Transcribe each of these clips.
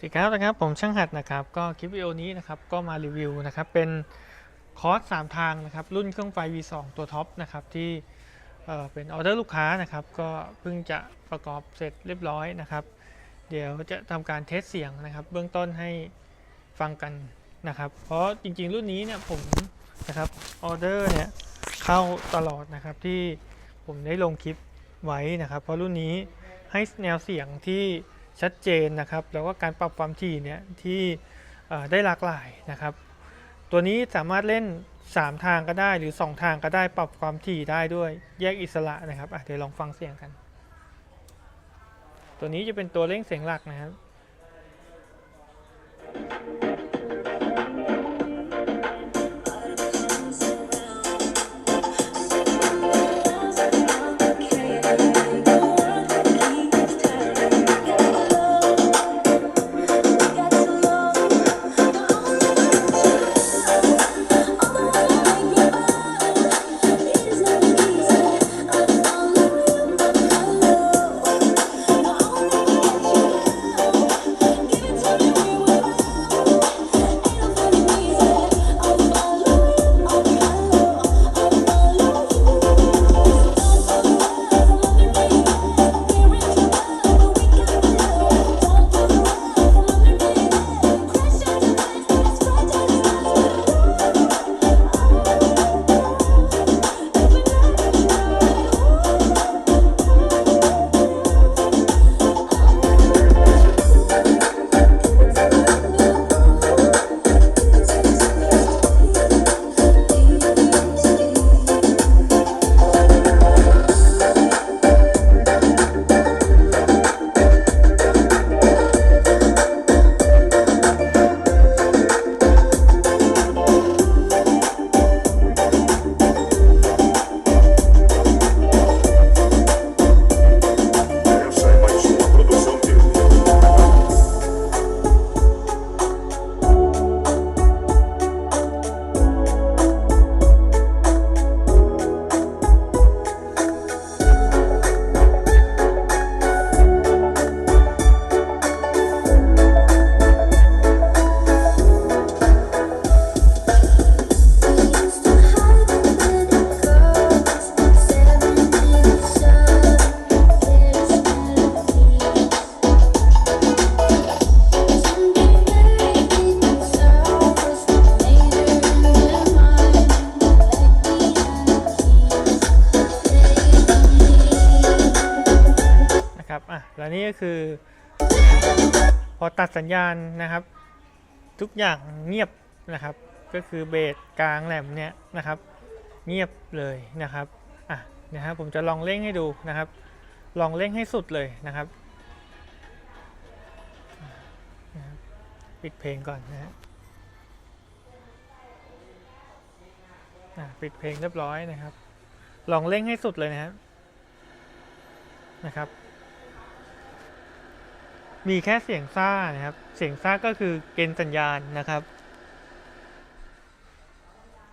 สวัสดีครับนะครับผมช่างหัดนะครับก็คลิปวิดีโอนี้นะครับก็มารีวิวนะครับเป็นคอร์ส3ทางนะครับรุ่นเครื่องไฟ V2 ตัวท็อปนะครับที่เเป็นออเดอร์ลูกค้านะครับก็เพิ่งจะประกอบเสร็จเรียบร้อยนะครับ เดี๋ยวจะทำการเทสเสียงนะครับ เบื้องต้นให้ฟังกันนะครับ เพราะจริงๆรุ่นนี้เนี่ยผมนะครับออเดอร์เนี่ยเข้าตลอดนะครับที่ผมได้ลงคลิปไว้นะครับ เพราะรุ่นนี้ให้แนวเสียงที่ ชัดเจนนะครับ แล้วก็การปรับความถี่เนี่ยที่ได้หลากหลายนะครับ ตัวนี้สามารถเล่น 3 ทางก็ได้หรือ 2 ทางก็ได้ปรับความถี่ได้ด้วยแยกอิสระนะครับเดี๋ยวลองฟังเสียงกัน ตัวนี้จะเป็นตัวเร่งเสียงหลักนะครับ ตัดสัญญาณนะครับ ทุกอย่างเงียบนะครับ ก็คือเบสกลางแหลมเนี่ยนะครับ เงียบเลยนะครับอะนะครับผมจะลองเร่งให้ดูนะครับ ลองเร่งให้สุดเลยนะครับ ปิดเพลงก่อนนะฮะอะปิดเพลงเรียบร้อยนะครับ ลองเร่งให้สุดเลยนะครับนะครับ มีแค่เสียงซ่านะครับ เสียงซ่าก็คือเกณฑ์สัญญาณนะครับ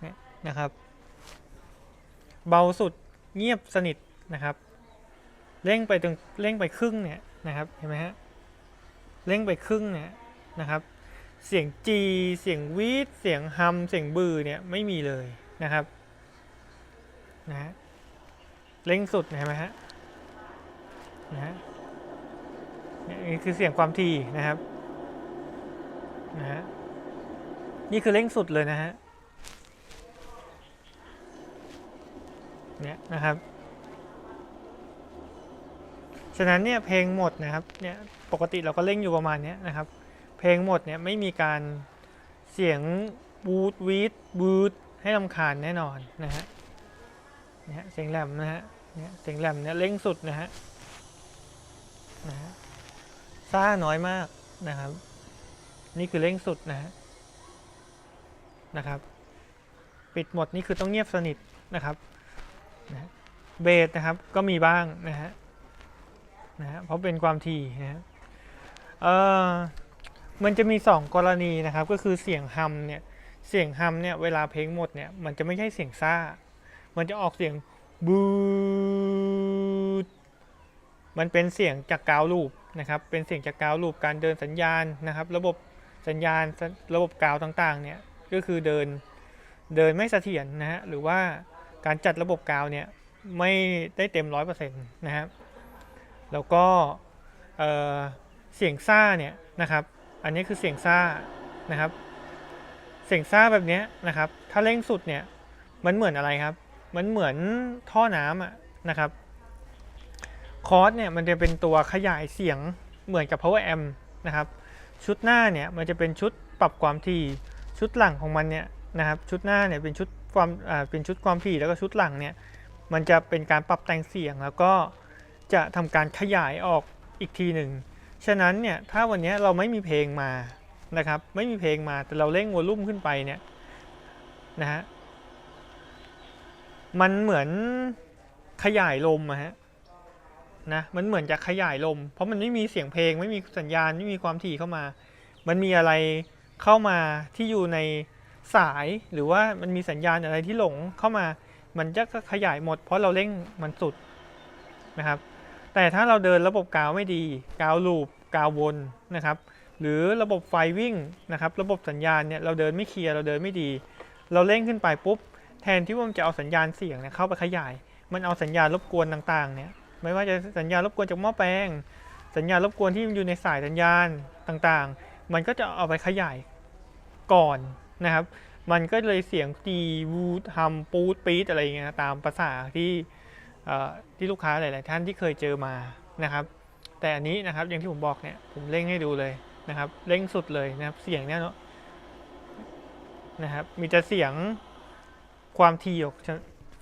เนี่ยนะครับ เบาสุดเงียบสนิทนะครับ เร่งไปตรงเร่งไปครึ่งเนี่ยนะครับเห็นไหมฮะเร่งไปครึ่งเนี่ยนะครับ เสียงจีเสียงวีดเสียงฮัมเสียงบือเนี่ยไม่มีเลยนะครับนะฮะเร่งสุดเห็นไหมฮะนะฮะ นี่คือเสียงความถี่นะครับนะฮะนี่คือเร่งสุดเลยนะฮะเนี่ยนะครับฉะนั้นเนี่ยเพลงหมดนะครับเนี่ยปกติเราก็เร่งอยู่ประมาณเนี้ยนะครับ เพลงหมดเนี่ยไม่มีการเสียงบูดวีดบูดให้ลำคาญแน่นอนนะฮะเนี่ยเสียงแหลมนะฮะเนี่ยเสียงแหลมเนี่ยเร่งสุดนะฮะนะฮะ ซ่าน้อยมากนะครับ นี่คือเร่งสุดนะฮะนะครับ ปิดหมดนี่คือต้องเงียบสนิทนะครับนะเบสนะครับก็มีบ้างนะฮะนะฮะเพราะเป็นความถี่นะฮะเออมันจะมี 2 กรณีนะครับ ก็คือเสียงฮัมเนี่ยเสียงฮัมเนี่ยเวลาเพลงหมดเนี่ยมันจะไม่ใช่เสียงซ่า มันจะออกเสียงบูดมันเป็นเสียงจากกาวลูป นะครับเป็นเสียงจากกาวลูปการเดินสัญญาณนะครับ ระบบสัญญาณระบบกาวต่างๆเนี่ยก็คือเดินเดินไม่เสถียรนะฮะหรือว่าการจัดระบบกาวเนี่ยไม่ได้เต็มร้อยเปอร์เซ็นต์นะครับแล้วก็เสียงซ่าเนี่ยนะครับ อันนี้คือเสียงซ่านะครับ เสียงซ่าแบบนี้นะครับ ถ้าเร่งสุดเนี่ยมันเหมือนอะไรครับ มันเหมือนท่อน้ำอะนะครับ คอร์สเนี่ยมันจะเป็นตัวขยายเสียงเหมือนกับ power amp นะครับ ชุดหน้าเนี่ยมันจะเป็นชุดปรับความถี่ ชุดหลังของมันเนี่ยนะครับ ชุดหน้าเนี่ยเป็นชุดความอ่าเป็นชุดความถี่แล้วก็ชุดหลังเนี่ยมันจะเป็นการปรับแต่งเสียงแล้วก็จะทำการขยายออกอีกทีหนึ่ง ฉะนั้นเนี่ยถ้าวันนี้เราไม่มีเพลงมานะครับ ไม่มีเพลงมาแต่เราเร่งวอลลุ่มขึ้นไปเนี่ยนะฮะมันเหมือนขยายลมอะฮะ นะมันเหมือนจะขยายลม เพราะมันไม่มีเสียงเพลง ไม่มีสัญญาณไม่มีความถี่เข้ามา มันมีอะไรเข้ามาที่อยู่ในสายหรือว่ามันมีสัญญาณอะไรที่หลงเข้ามา มันจะขยายหมด เพราะเราเร่งมันสุดนะครับ แต่ถ้าเราเดินระบบกาวไม่ดี กาวลูปกาววนนะครับ หรือระบบไฟวิ่งนะครับ ระบบสัญญาณเนี่ยเราเดินไม่เคลียร์เราเดินไม่ดี เราเร่งขึ้นไปปุ๊บแทนที่ว่ามันจะเอาสัญญาณเสียงเนี่ยเข้าไปขยาย มันเอาสัญญาณรบกวนต่างๆเนี่ย ไม่ว่าจะสัญญาณรบกวนจากหม้อแปลง สัญญาณรบกวนที่อยู่ในสายสัญญาณต่างๆ มันก็จะเอาไปขยายก่อนนะครับ มันก็เลยเสียงตีวูดฮัมปูดปีดอะไรอย่างเงี้ยตามภาษาที่ที่ลูกค้าหลาย ๆ ท่านที่เคยเจอมานะครับ แต่อันนี้นะครับอย่างที่ผมบอกเนี่ยผมเร่งให้ดูเลยนะครับเร่งสุดเลยนะครับเสียงเนี่ยเนาะนะครับมีแต่เสียงความถี่ออก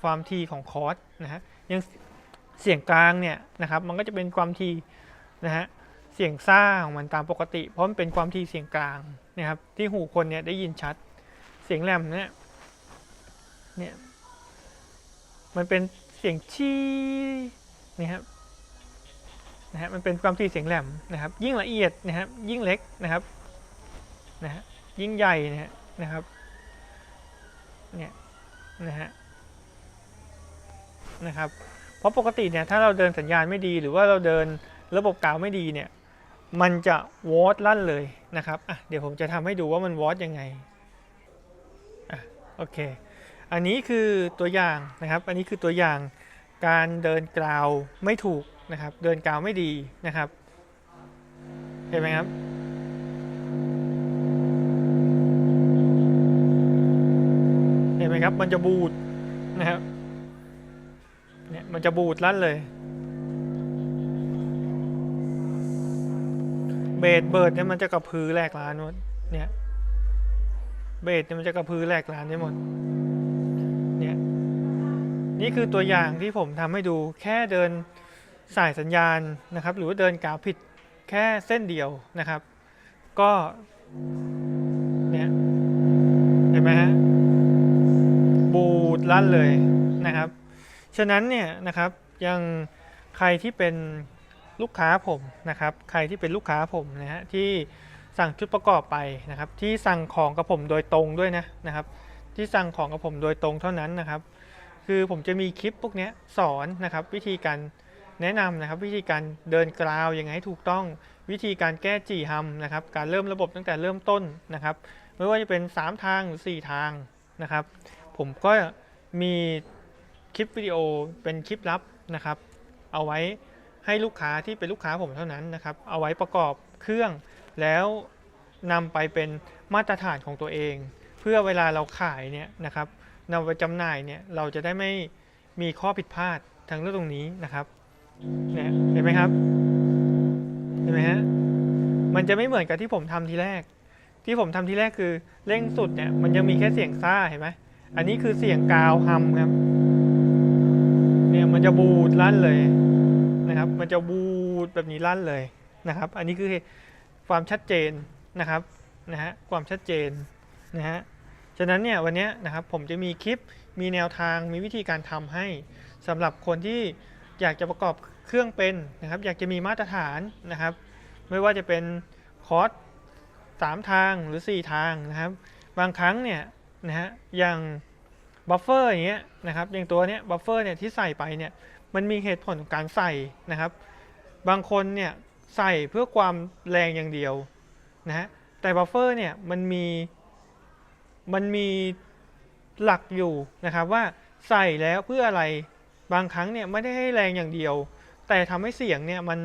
ความถี่ของคอร์สนะฮะยัง เสียงกลางเนี่ยนะครับมันก็จะเป็นความถี่นะฮะเสียงซ่าของมันตามปกติ เพราะมันเป็นความถี่เสียงกลางนะครับที่หูคนเนี่ยได้ยินชัด เสียงแหลมเนี่ยเนี่ยมันเป็นเสียงชี้นี่ครับนะฮะมันเป็นความถี่เสียงแหลมนะครับ ยิ่งละเอียดนะครับยิ่งเล็กนะครับนะฮะยิ่งใหญ่นะฮะนะครับเนี่ยนะฮะนะครับ ราะปกติเนี่ยถ้าเราเดินสัญญาณไม่ดี หรือว่าเราเดินระบบกาวไม่ดีเนี่ยมันจะวอตลั่นเลยนะครับอะเดี๋ยวผมจะทำให้ดูว่ามันวอตยังไงอะโอเค อันนี้คือตัวอย่างนะครับ อันนี้คือตัวอย่างการเดินกราวไม่ถูกนะครับ เดินกราวไม่ดีนะครับ เห็นไหมครับเห็นไหมครับมันจะบูดนะครับ มันจะบูดลั่นเลย เบสเบิร์ดเนี่ยมันจะกระพือแหลกลานหมดเนี่ย เบสเนี่ยมันจะกระพือแหลกลานได้หมด เนี่ย นี่คือตัวอย่างที่ผมทำให้ดูแค่เดินสายสัญญาณนะครับ หรือว่าเดินกาวผิดแค่เส้นเดียวนะครับ ก็เนี่ยเห็นไหมฮะบูดลั่นเลยนะครับ ฉะนั้นเนี่ยนะครับยังใครที่เป็นลูกค้าผมนะครับ ใครที่เป็นลูกค้าผมนะฮะที่สั่งชุดประกอบไปนะครับ ที่สั่งของกับผมโดยตรงด้วยนะนะครับ ที่สั่งของกับผมโดยตรงเท่านั้นนะครับ คือผมจะมีคลิปพวกเนี้ยสอนนะครับ วิธีการแนะนำนะครับ วิธีการเดินกราวยังไงให้ถูกต้องวิธีการแก้จีฮัมนะครับ การเริ่มระบบตั้งแต่เริ่มต้นนะครับ ไม่ว่าจะเป็น 3 ทางหรือ 4 ทางนะครับ ผมก็มี คลิปวิดีโอเป็นคลิปลับนะครับ เอาไว้ให้ลูกค้าที่เป็นลูกค้าผมเท่านั้นนะครับ เอาไว้ประกอบเครื่อง แล้วนำไปเป็นมาตรฐานของตัวเอง เพื่อเวลาเราขายเนี่ยนะครับนำไปจำหน่ายเนี่ยเราจะได้ไม่มีข้อผิดพลาดทางเรื่องตรงนี้นะครับเนี่ยเห็นไหมครับเห็นไหมฮะมันจะไม่เหมือนกับที่ผมทำทีแรก ที่ผมทำทีแรกคือเร่งสุดเนี่ยมันยังมีแค่เสียงซ่าเห็นไหมอันนี้คือเสียงกาวฮัมครับ จะบูดลั่นเลยนะครับ มันจะบูดแบบนี้ลั่นเลยนะครับ อันนี้คือความชัดเจนนะครับนะฮะความชัดเจนนะฮะฉะนั้นเนี่ยวันนี้นะครับผมจะมีคลิปมีแนวทางมีวิธีการทำให้สำหรับคนที่อยากจะประกอบเครื่องเป็นนะครับ อยากจะมีมาตรฐานนะครับ ไม่ว่าจะเป็นคอร์สสามทางหรือ 4 ทางนะครับ บางครั้งเนี่ยนะฮะอย่าง บัฟเฟอร์อย่างเงี้ยนะครับอย่างตัวเนี้ยบัฟเฟอร์เนี่ยที่ใส่ไปเนี่ยมันมีเหตุผลของการใส่นะครับ บางคนเนี่ยใส่เพื่อความแรงอย่างเดียวนะฮะแต่บัฟเฟอร์เนี่ยมันมีมันมีหลักอยู่นะครับว่าใส่แล้วเพื่ออะไรบางครั้งเนี่ยไม่ได้ให้แรงอย่างเดียว แต่ทำให้เสียงเนี่ยมัน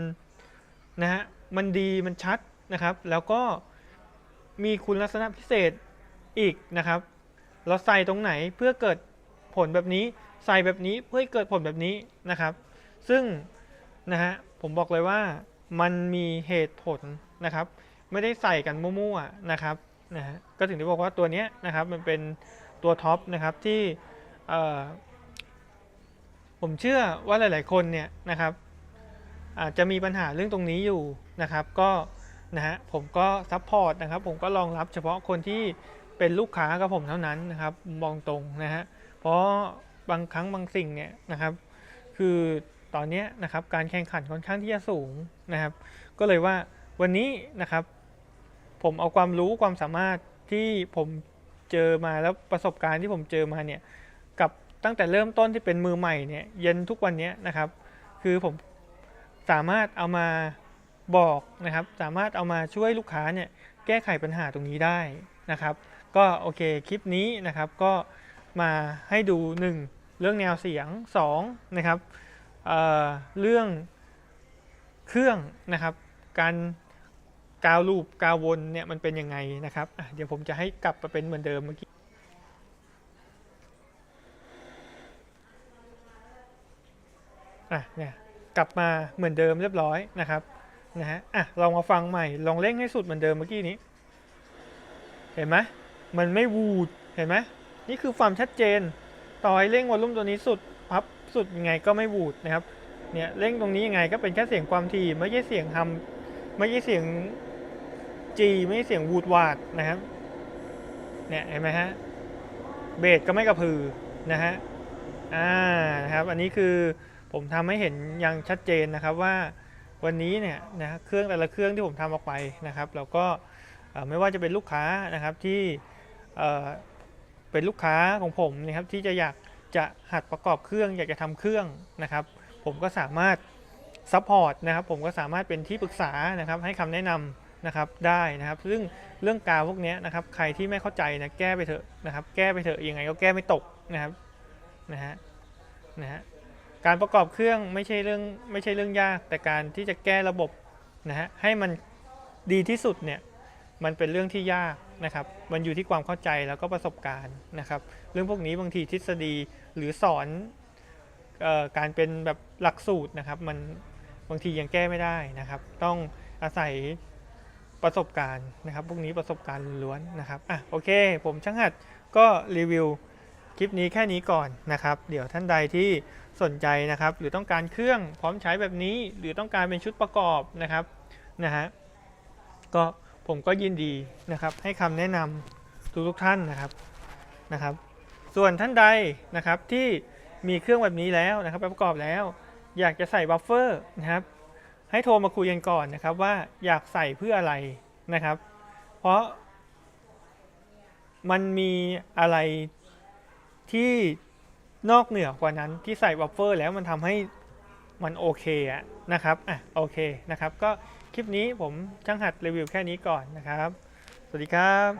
นะฮะมันดีมันชัดนะครับ แล้วก็มีคุณลักษณะพิเศษอีกนะครับ เราใส่ตรงไหนเพื่อเกิดผลแบบนี้ ใส่แบบนี้เพื่อให้เกิดผลแบบนี้นะครับ ซึ่งนะฮะผมบอกเลยว่ามันมีเหตุผลนะครับ ไม่ได้ใส่กันมั่วๆนะครับนะฮะก็ถึงได้บอกว่าตัวเนี้ยนะครับมันเป็นตัวท็อปนะครับที่ผมเชื่อว่าหลาย ๆ คนเนี่ยนะครับอาจจะมีปัญหาเรื่องตรงนี้อยู่นะครับ ก็นะฮะผมก็ซัพพอร์ตนะครับ ผมก็รองรับเฉพาะคนที่ เป็นลูกค้ากับผมเท่านั้นนะครับมองตรงนะฮะเพราะบางครั้งบางสิ่งเนี่ยนะครับ คือตอนนี้นะครับการแข่งขันค่อนข้างที่จะสูงนะครับ ก็เลยว่าวันนี้นะครับ ผมเอาความรู้ความสามารถที่ผมเจอมาแล้วประสบการณ์ที่ผมเจอมาเนี่ยกับตั้งแต่เริ่มต้นที่เป็นมือใหม่เนี่ยเยันทุกวันนี้นะครับ คือผมสามารถเอามาบอกนะครับ สามารถเอามาช่วยลูกค้าเนี่ยแก้ไขปัญหาตรงนี้ได้นะครับ ก็โอเคคลิปนี้นะครับก็มาให้ดู 1 เรื่องแนวเสียง 2 นะครับเเรื่องเครื่องนะครับ การกาวลูปกาววนเนี่ยมันเป็นยังไงนะครับเดี๋ยวผมจะให้กลับมาเป็นเหมือนเดิมเมื่อกี้อะเนี่ยกลับมาเหมือนเดิมเรียบร้อยนะครับนะฮะอะลองมาฟังใหม่ลองเร่งให้สุดเหมือนเดิมเมื่อกี้นี้ เห็นไหม มันไม่วูดเห็นไหมนี่คือความชัดเจน ต่อให้เร่งวอลลุ่มตัวนี้สุดพับสุดยังไงก็ไม่วูดนะครับเนี่ยเร่งตรงนี้ยังไงก็เป็นแค่เสียงความถี่ไม่ใช่เสียงทำไม่ใช่เสียงจีไม่ใช่เสียงวูดวาดนะครับเนี่ยเห็นไหมฮะเบสก็ไม่กระพือนะฮะอ่านะครับอันนี้คือผมทำให้เห็นอย่างชัดเจนนะครับว่าวันนี้เนี่ยนะเครื่องแต่ละเครื่องที่ผมทำออกไปนะครับ แล้วก็ไม่ว่าจะเป็นลูกค้านะครับที่ เเป็นลูกค้าของผมนะครับที่จะอยากจะหัดประกอบเครื่อง อยากจะทำเครื่องนะครับ ผมก็สามารถซัพพอร์ตนะครับผมก็สามารถเป็นที่ปรึกษานะครับให้คำแนะนำนะครับได้นะครับ ซึ่งเรื่องกาวพวกนี้นะครับ ใครที่ไม่เข้าใจนะแก้ไปเถอะนะครับ แก้ไปเถอะยังไงก็แก้ไม่ตกนะครับนะฮะนะฮะการประกอบเครื่องไม่ใช่เรื่องไม่ใช่เรื่องยาก แต่การที่จะแก้ระบบนะฮะให้มันดีที่สุดเนี่ยมันเป็นเรื่องที่ยาก นะครับ มันอยู่ที่ความเข้าใจแล้วก็ประสบการณ์นะครับ เรื่องพวกนี้บางทีทฤษฎีหรือสอนออการเป็นแบบหลักสูตรนะครับ มันบางทียังแก้ไม่ได้นะครับ ต้องอาศัยประสบการณ์นะครับ พวกนี้ประสบการณ์ล้วนๆนะครับ อะโอเค ผมช่างหัดก็รีวิวคลิปนี้แค่นี้ก่อนนะครับ เดี๋ยวท่านใดที่สนใจนะครับ หรือต้องการเครื่องพร้อมใช้แบบนี้ หรือต้องการเป็นชุดประกอบนะครับนะฮะก็ ผมก็ยินดีนะครับให้คำแนะนำทุกทุกท่านนะครับนะครับ ส่วนท่านใดนะครับที่มีเครื่องแบบนี้แล้วนะครับปประกอบแล้ว อยากจะใส่บัฟเฟอร์นะครับให้โทรมาคุยกันก่อนนะครับว่าอยากใส่เพื่ออะไรนะครับ เพราะมันมีอะไรที่นอกเหนือกว่านั้นที่ใส่บัฟเฟอร์แล้วมันทำให้ มันโอเคอะนะครับอะโอเคนะครับ ก็คลิปนี้ผมช่างหัดรีวิวแค่นี้ก่อนนะครับ สวัสดีครับ